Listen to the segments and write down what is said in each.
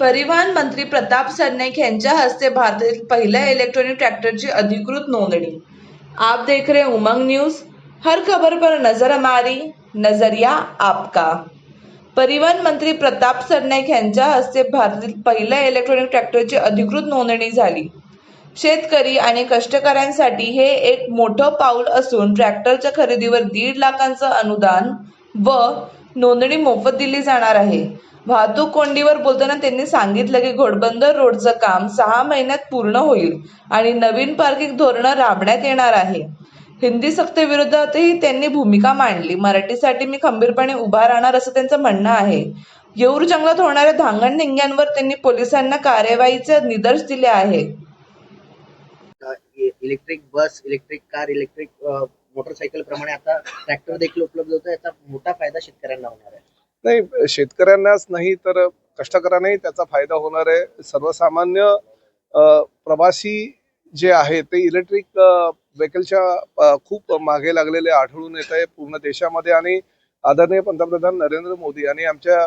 परिवहन मंत्री प्रताप सरनाईक यांच्या हस्ते भारतातील पहिल्या इलेक्ट्रॉनिक ट्रॅक्टरची अधिकृत नोंदणी. आप देख रहे उमंग न्यूज. हर खबर पर नजर हमारी. नजरिया आपका. परिवहन मंत्री प्रताप सरनाईक यांच्या हस्ते भारतातील पहिल्या इलेक्ट्रॉनिक ट्रॅक्टरची अधिकृत नोंदणी झाली. शेतकरी आणि कष्टकऱ्यांसाठी हे एक मोठं पाऊल असून ट्रॅक्टरच्या खरेदीवर दीड लाखांचं अनुदान व नोंदणी मोफत दिली जाणार आहे. वाहतूक कोंडीवर बोलताना त्यांनी सांगितलं की घोडबंदर रोडचं काम सहा महिन्यात पूर्ण होईल आणि नवीन पार्किंग धोरणं राबण्यात येणार आहे. हिंदी सक्तीविरोधातही त्यांनी भूमिका मांडली. मराठीसाठी मी खंबीरपणे उभा राहणार असं त्यांचं म्हणणं आहे. येऊर जंगलात होणाऱ्या धांगडधिंग्यांवर त्यांनी पोलिसांना कार्यवाहीचे निदर्श दिले आहे. Electric bus electric car electric motorcycle प्रमाणे आता ट्रॅक्टर देखील उपलब्ध होतो याचा मोठा फायदा शेतकऱ्यांना होणार आहे. नाही शेतकऱ्यांनाच नाही तर कष्टकऱ्यांनाही त्याचा फायदा होणार आहे. सर्वसामान्य प्रवासी जे आहे ते इलेक्ट्रिक व्हेकलच्या खूप मागे लागलेले आढळून येत आहे पूर्ण देशामध्ये. आणि आदरणीय पंतप्रधान नरेंद्र मोदी आणि आमच्या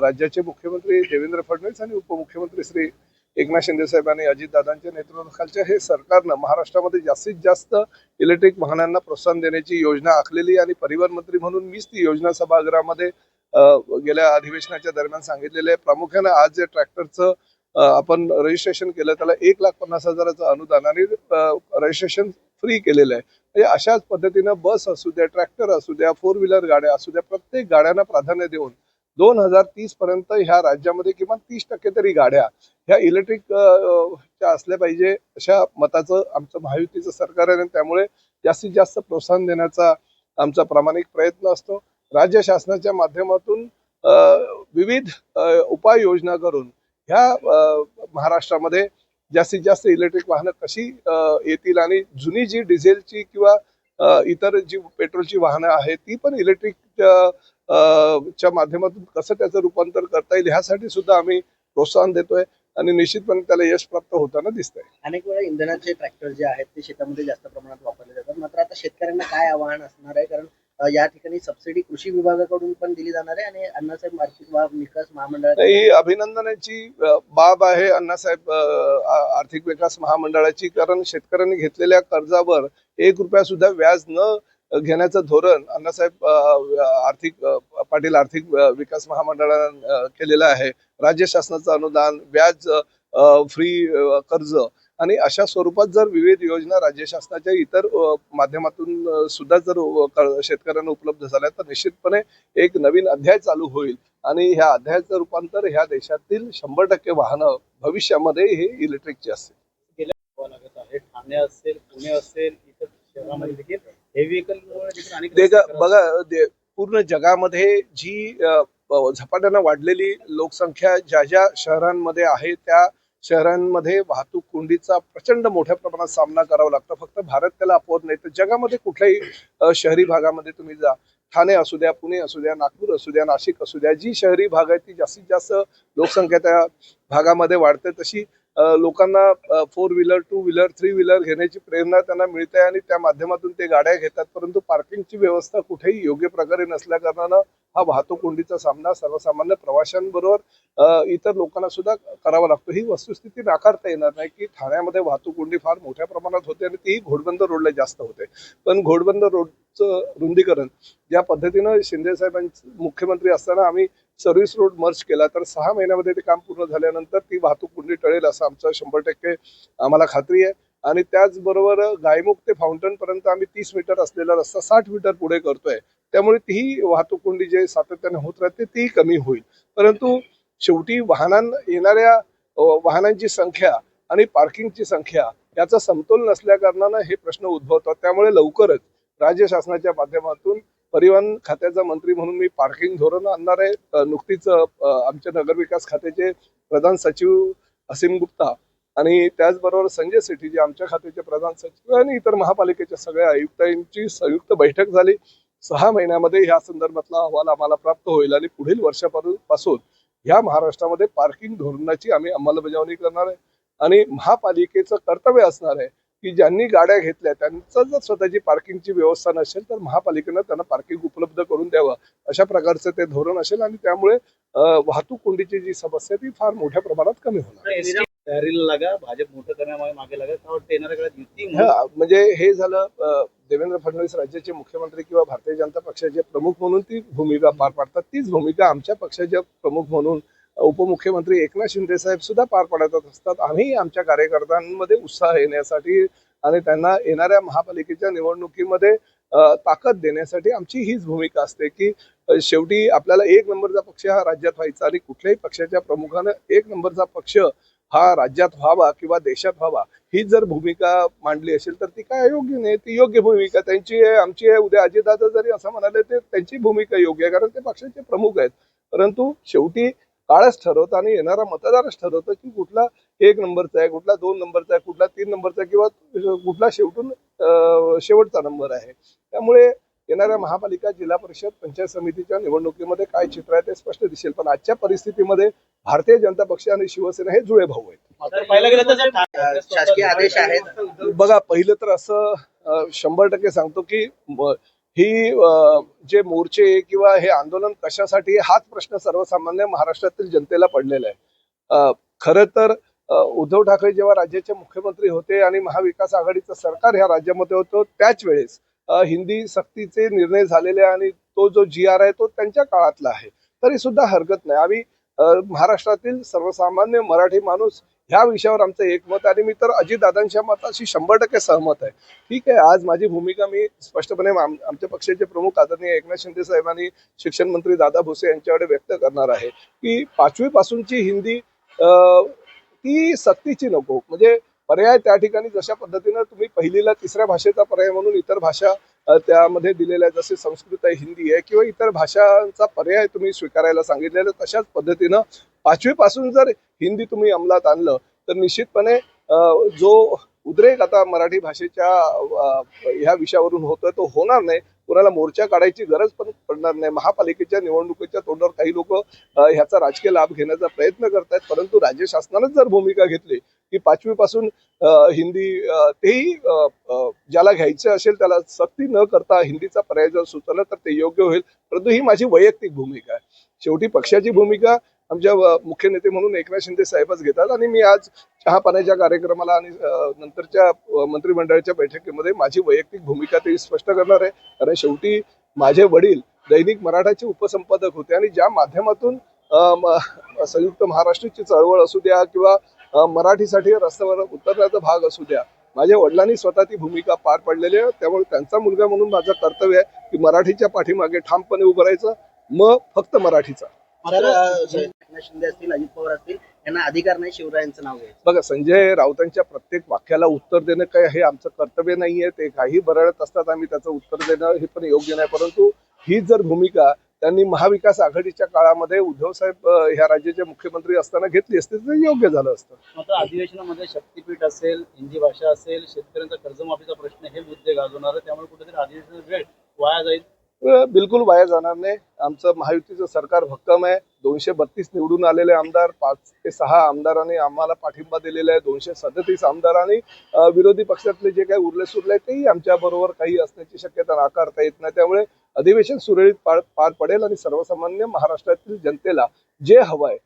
राज्याचे मुख्यमंत्री देवेंद्र फडणवीस आणि उपमुख्यमंत्री श्री एकनाथ शिंदे साहेब आणि अजितदादांच्या नेतृत्वाखालच्या हे सरकारनं महाराष्ट्रामध्ये जास्तीत जास्त इलेक्ट्रिक वाहनांना प्रोत्साहन देण्याची योजना आखलेली आणि परिवहन मंत्री म्हणून मीच ती योजना सभागृहामध्ये गेल्या अधिवेशनाच्या दरम्यान सांगितलेलं आहे प्रामुख्याने आज जे ट्रॅक्टरचं आपण रजिस्ट्रेशन केलं त्याला एक लाख पन्नास हजाराचं अनुदान आणि रजिस्ट्रेशन फ्री केलेलं आहे. म्हणजे अशाच पद्धतीनं बस असू द्या ट्रॅक्टर असू द्या फोर व्हीलर गाड्या असू द्या प्रत्येक गाड्यांना प्राधान्य देऊन दोन हजार तीस पर्यंत ह्या राज्यामध्ये किमान तीस टक्के तरी गाड्या ह्या इलेक्ट्रिक च्या असल्या पाहिजे अशा मताचं आमचं महायुतीचं सरकार आहे आणि त्यामुळे जास्तीत जास्त प्रोत्साहन देण्याचा आमचा प्रामाणिक प्रयत्न असतो. राज्य शासनाच्या माध्यमातून विविध उपाययोजना करून ह्या महाराष्ट्रामध्ये जास्तीत जास्त इलेक्ट्रिक वाहनं कशी येतील आणि जुनी जी डिझेलची किंवा इतर जी पेट्रोलची वाहनं आहेत ती पण इलेक्ट्रिक च्या माध्यमातून कसं त्याचं रूपांतर करता येईल ह्यासाठी सुद्धा आम्ही प्रोत्साहन देतोय आणि निश्चितपणे त्याला यश प्राप्त होताना दिसतंय. अनेक वेळा इंधनाचे ट्रॅक्टर जे आहेत ते शेतामध्ये जास्त प्रमाणात वापरले जातात. मात्र आता शेतकऱ्यांना काय आव्हान असणार आहे? कारण या ठिकाणी सबसिडी कृषी विभागाकडून पण दिली जाणार आहे आणि अण्णासाहेब आर्थिक विकास महामंडळ ही अभिनंदनाची बाब आहे अण्णासाहेब आर्थिक विकास महामंडळाची कारण शेतकऱ्यांनी घेतलेल्या कर्जावर एक रुपया सुद्धा व्याज न घेण्याचं धोरण अण्णासाहेब आर्थिक पाटील आर्थिक विकास महामंडळानं केलेलं आहे. राज्य शासनाचं अनुदान व्याज फ्री कर्ज आणि अशा स्वरूपात जर विविध योजना राज्य शासनाच्या इतर माध्यमातून सुद्धा जर शेतकऱ्यांना उपलब्ध झाल्या तर निश्चितपणे एक नवीन अध्याय चालू होईल. आणि ह्या अध्यायाचं रूपांतर ह्या देशातील शंभर टक्के वाहनं भविष्यामध्ये हे इलेक्ट्रिकची असतील. ठाणे असेल पुणे असेल इतर शहरामध्ये देखील हे व्हेकल बघा पूर्ण जगामध्ये जी झपाट्यानं वाढलेली लोकसंख्या ज्या ज्या शहरांमध्ये आहे त्या शहरांमध्ये वाहतूक कोंडीचा प्रचंड मोठ्या प्रमाणात सामना करावा लागतो. फक्त भारत त्याला अपवत नाही तर जगामध्ये कुठल्याही शहरी भागामध्ये तुम्ही जा. ठाणे असू द्या पुणे असू द्या नागपूर असू द्या नाशिक असू द्या जी शहरी भाग आहे ती जास्तीत जास्त लोकसंख्या त्या भागामध्ये वाढते तशी लोकांना four wheeler two wheeler three wheeler घेण्याची प्रेरणा त्यांना मिळते आणि त्या माध्यमातून ते गाड्या घेतात. परंतु पार्किंगची व्यवस्था कुठेही योग्य प्रकारे नसल्या कारणानं हा वाहतूक कोंडीचा सामना सर्वसामान्य प्रवाशांबरोबर इतर लोकांना सुद्धा करावा लागतो. ही वस्तुस्थिती नाकारता येणार नाही की ठाण्यामध्ये वाहतूक कोंडी फार मोठ्या प्रमाणात होते आणि तीही घोडबंदर रोडला जास्त होते. पण घोडबंदर रोडचं रुंदीकरण ज्या पद्धतीनं शिंदे साहेबांचे मुख्यमंत्री असताना आम्ही सर्व्हिस रोड मर्ज केला. तर सहा महिन्यामध्ये ते काम पूर्ण झाल्यानंतर ती वाहतूक कुंडी टळेल असं आमचं शंभर टक्के आम्हाला खात्री आहे. आणि त्याचबरोबर गायमुख ते फाउंटन पर्यंत आम्ही तीस मीटर असलेला रस्ता साठ मीटर पुढे करतोय. त्यामुळे तीही वाहतूक कोंडी जे सातत्याने होत राहते तीही कमी होईल. परंतु शेवटी वाहनां येणाऱ्या वाहनांची संख्या आणि पार्किंगची संख्या याचा समतोल नसल्या कारणानं हे प्रश्न उद्भवतात. त्यामुळे लवकरच राज्य शासनाच्या माध्यमातून परिवहन खात्याचा मंत्री म्हणून मी पार्किंग धोरण आणणार आहे. नुकतीच आमच्या नगरविकास खात्याचे प्रधान सचिव असीम गुप्ता आणि त्याचबरोबर संजय सेठी जे आमच्या खात्याचे प्रधान सचिव आणि इतर महापालिकेच्या सगळ्या आयुक्तांची संयुक्त बैठक झाली. सहा महिन्यामध्ये ह्या संदर्भातला अहवाल आम्हाला प्राप्त होईल आणि पुढील वर्षापासून ह्या महाराष्ट्रामध्ये पार्किंग धोरणाची आम्ही अंमलबजावणी करणार आहे. आणि महापालिकेचं कर्तव्य असणार आहे की ज्यांनी गाड्या घेतल्या त्यांचं जर स्वतःची पार्किंगची व्यवस्था नसेल तर महापालिकेनं त्यांना पार्किंग उपलब्ध करून द्यावं. अशा प्रकारचं ते धोरण असेल आणि त्यामुळे वाहतूक कोंडीची जी समस्या ती फार मोठ्या प्रमाणात कमी होणार लागा भाजप मोठं करण्यामागे मागे लागा म्हणजे हे झालं देवेंद्र फडणवीस राज्याचे मुख्यमंत्री किंवा भारतीय जनता पक्षाचे प्रमुख म्हणून ती भूमिका पार पाडतात. तीच भूमिका आमच्या पक्षाचे प्रमुख म्हणून उपमुख्यमंत्री एकनाथ शिंदे साहेब सुद्धा पार पाडत असतात. आम्ही आमच्या कार्यकर्त्यांमध्ये उत्साह येण्यासाठी आणि त्यांना येणाऱ्या महापालिकेच्या निवडणुकीमध्ये ताकद देण्यासाठी आमची हीच भूमिका असते की शेवटी आपल्याला एक नंबरचा पक्ष हा राज्यात व्हायचा आणि कुठल्याही पक्षाच्या प्रमुखानं एक नंबरचा पक्ष हा राज्यात व्हावा किंवा देशात व्हावा ही जर भूमिका मांडली असेल तर ती काय योग्य नाही ती योग्य भूमिका त्यांची आहे आमची आहे. उद्या अजितदादा जरी असं म्हणाले ते त्यांची भूमिका योग्य आहे कारण ते पक्षाचे प्रमुख आहेत. परंतु शेवटी काळच ठरवतं आणि येणारा मतदारच ठरवतं की कुठला एक नंबरचा आहे कुठला दोन नंबरचा आहे कुठला तीन नंबरचा किंवा कुठला शेवटून शेवटचा नंबर आहे. त्यामुळे येणाऱ्या महापालिका जिल्हा परिषद पंचायत समितीच्या निवडणुकीमध्ये काय चित्र आहे ते स्पष्ट दिसेल. पण आजच्या परिस्थितीमध्ये भारतीय जनता पक्ष आणि शिवसेना हे जुळे भाऊ आहेत. शासकीय आदेश आहेत. बघा पहिलं तर असं शंभर टक्के सांगतो की ही जे मोर्चे किंवा हे आंदोलन कशासाठी हाच प्रश्न सर्वसामान्य महाराष्ट्रातील जनतेला पडलेला आहे. खरं तर उद्धव ठाकरे जेव्हा राज्याचे मुख्यमंत्री होते आणि महाविकास आघाडीचं सरकार ह्या राज्यामध्ये होतं त्याच वेळेस हिंदी सक्तीचे निर्णय झालेले आणि तो जो जी आर आहे तो त्यांच्या काळातला आहे. तरी सुद्धा हरकत नाही. आम्ही महाराष्ट्रातील सर्वसामान्य मराठी माणूस ह्या विषयावर आमचं एकमत आणि मी तर अजितदादांच्या मताशी शंभर टक्के सहमत आहे. ठीक आहे आज माझी भूमिका मी स्पष्टपणे आमच्या पक्षाचे प्रमुख आदरणीय एकनाथ शिंदे साहेबांनी शिक्षण मंत्री दादा भुसे यांच्याकडे व्यक्त करणार आहे की पाचवी पासूनची हिंदी अं, ती सक्तीची नको. म्हणजे पर्याय त्या ठिकाणी जशा पद्धतीनं तुम्ही पहिलीला तिसऱ्या भाषेचा पर्याय म्हणून इतर भाषा त्यामध्ये दिलेल्या आहे जसे संस्कृत आहे हिंदी आहे किंवा इतर भाषांचा पर्याय तुम्ही स्वीकारायला सांगितलेला तशाच पद्धतीनं पाचवी पासून जर हिंदी तुम्ही अंमलात आणलं तर निश्चितपणे जो उद्रेक आता मराठी भाषेच्या ह्या विषयावरून होतोय तो होणार नाही. कुणाला मोर्चा काढायची गरज पण पडणार नाही. महापालिकेच्या निवडणुकीच्या तोंडावर काही लोक ह्याचा राजकीय लाभ घेण्याचा प्रयत्न करतायत परंतु राज्य शासनानं जर भूमिका घेतली की पाचवी पासून हिंदी तेही ज्याला घ्यायचं असेल त्याला सक्ती न करता हिंदीचा पर्याय जर सुचवला तर ते योग्य होईल. परंतु ही माझी वैयक्तिक भूमिका आहे. शेवटी पक्षाची भूमिका आमच्या मुख्य नेते म्हणून एकनाथ शिंदे साहेबच घेतात आणि मी आज चहा पाण्याच्या कार्यक्रमाला आणि नंतरच्या मंत्रिमंडळाच्या बैठकीमध्ये माझी वैयक्तिक भूमिका ते स्पष्ट करणार आहे. कारण शेवटी माझे वडील दैनिक मराठाचे उपसंपादक होते आणि ज्या माध्यमातून संयुक्त महाराष्ट्राची चळवळ असू द्या किंवा मराठीसाठी रस्त्यावर उतरण्याचा भाग असू द्या माझ्या वडिलांनी स्वतः ती भूमिका पार पाडलेली आहे. त्यामुळे त्यांचा मुलगा म्हणून माझं कर्तव्य आहे की मराठीच्या पाठीमागे ठामपणे उभं राहायचं मग फक्त मराठीचा. शिंदे असतील अजित पवार असतील यांना अधिकार नाही शिवरायांचं नाव घ्यायचं. बघा संजय राऊतांच्या प्रत्येक वाक्याला उत्तर देणं काय हे आमचं कर्तव्य नाहीये ते काही बरळत असतात आम्ही त्याचं उत्तर देणं हे पण योग्य नाही. परंतु ही जर भूमिका त्यांनी महाविकास आघाडीच्या काळामध्ये उद्धव साहेब ह्या राज्याचे मुख्यमंत्री असताना घेतली असती तर ते योग्य झालं असतं. अधिवेशनामध्ये शक्तीपीठ असेल हिंदी भाषा असेल शेतकऱ्यांचा कर्जमाफीचा प्रश्न हे मुद्दे गाजवणार आहे त्यामुळे कुठेतरी अधिवेशनाचा वेळ वाया जाईल. बिलकुल वाया जाणार नाही. आमचं महायुतीचं सरकार भक्कम आहे. दोनशे बत्तीस निवडून आलेले आमदार पाच ते सहा आमदारांनी आम्हाला पाठिंबा दिलेला आहे. दोनशे सदतीस आमदारांनी विरोधी पक्षातले जे काही उरले सुरले तेही आमच्या बरोबर काही असण्याची शक्यता नाकारता येत नाही. त्यामुळे अधिवेशन सुरळीत पार पार पडेल आणि सर्वसामान्य महाराष्ट्रातील जनतेला जे हवंय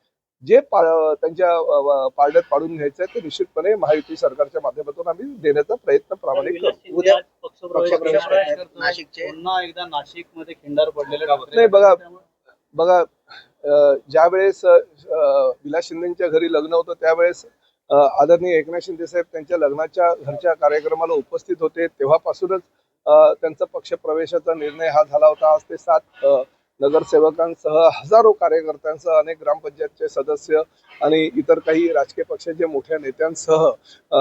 जे त्यांच्या पारड्यात पाडून घ्यायचं आहे ते निश्चितपणे महायुती सरकारच्या माध्यमातून आम्ही देण्याचा प्रयत्न प्रामाणिक उद्या नाशिकमध्ये खिंडार पडलेले नाही, बघा. बघा अं, ज्या वेळेस विलास शिंदेच्या घरी लग्न होतं त्यावेळेस आदरणीय एकनाथ शिंदे साहेब त्यांच्या लग्नाच्या घरच्या कार्यक्रमाला उपस्थित होते तेव्हापासूनच त्यांचा पक्ष प्रवेशाचा निर्णय हा झाला होता. आज ते सात नगरसेवकांसह हजारो कार्यकर्त्यांसह अनेक ग्रामपंचायतचे सदस्य आणि इतर काही राजकीय पक्षाच्या मोठ्या नेत्यांसह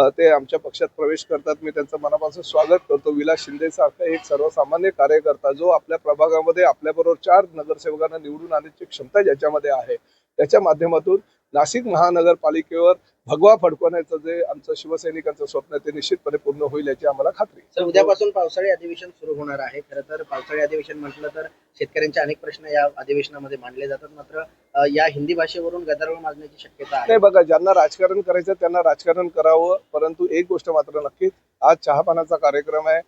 ते आमच्या पक्षात प्रवेश करतात. मी त्यांचं मनापासून स्वागत करतो. विलास शिंदेसारखा एक सर्वसामान्य कार्यकर्ता जो आपल्या प्रभागामध्ये आपल्याबरोबर चार नगरसेवकांना निवडून आणण्याची क्षमता ज्याच्यामध्ये आहे त्याच्या माध्यमातून नाशिक महानगरपालिकेवर भगवा फडकवण्याचं जे आमचं शिवसैनिकांचं स्वप्न आहे ते निश्चितपणे पूर्ण होईल याची आम्हाला खात्री. तर उद्यापासून पावसाळी अधिवेशन सुरू होणार आहे. खरं तर पावसाळी अधिवेशन म्हटलं तर शेतकऱ्यांचे अनेक प्रश्न या अधिवेशनामध्ये मांडले जातात. मात्र या हिंदी भाषेवरून गदारोळ माजण्याची शक्यता आहे. नाही बघा ज्यांना राजकारण करायचं त्यांना राजकारण करावं परंतु एक गोष्ट मात्र नक्कीच आज चहापानाचा कार्यक्रम आहे.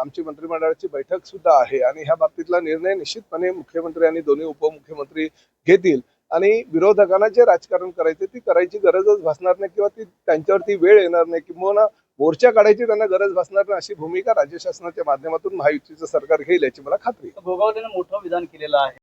आमची मंत्रिमंडळाची बैठक सुद्धा आहे आणि ह्या बाबतीतला निर्णय निश्चितपणे मुख्यमंत्री आणि दोन्ही उपमुख्यमंत्री घेतील. आणि विरोधकांना जे राजकारण करायचं ती करायची गरजच भासणार नाही किंवा ती त्यांच्यावरती वेळ येणार नाही किंवा मोर्चा काढायची त्यांना गरज भासणार नाही अशी भूमिका राज्य शासनाच्या माध्यमातून महायुतीचं सरकार घेईल याची मला खात्री आहे. मोठं विधान केलेलं आहे.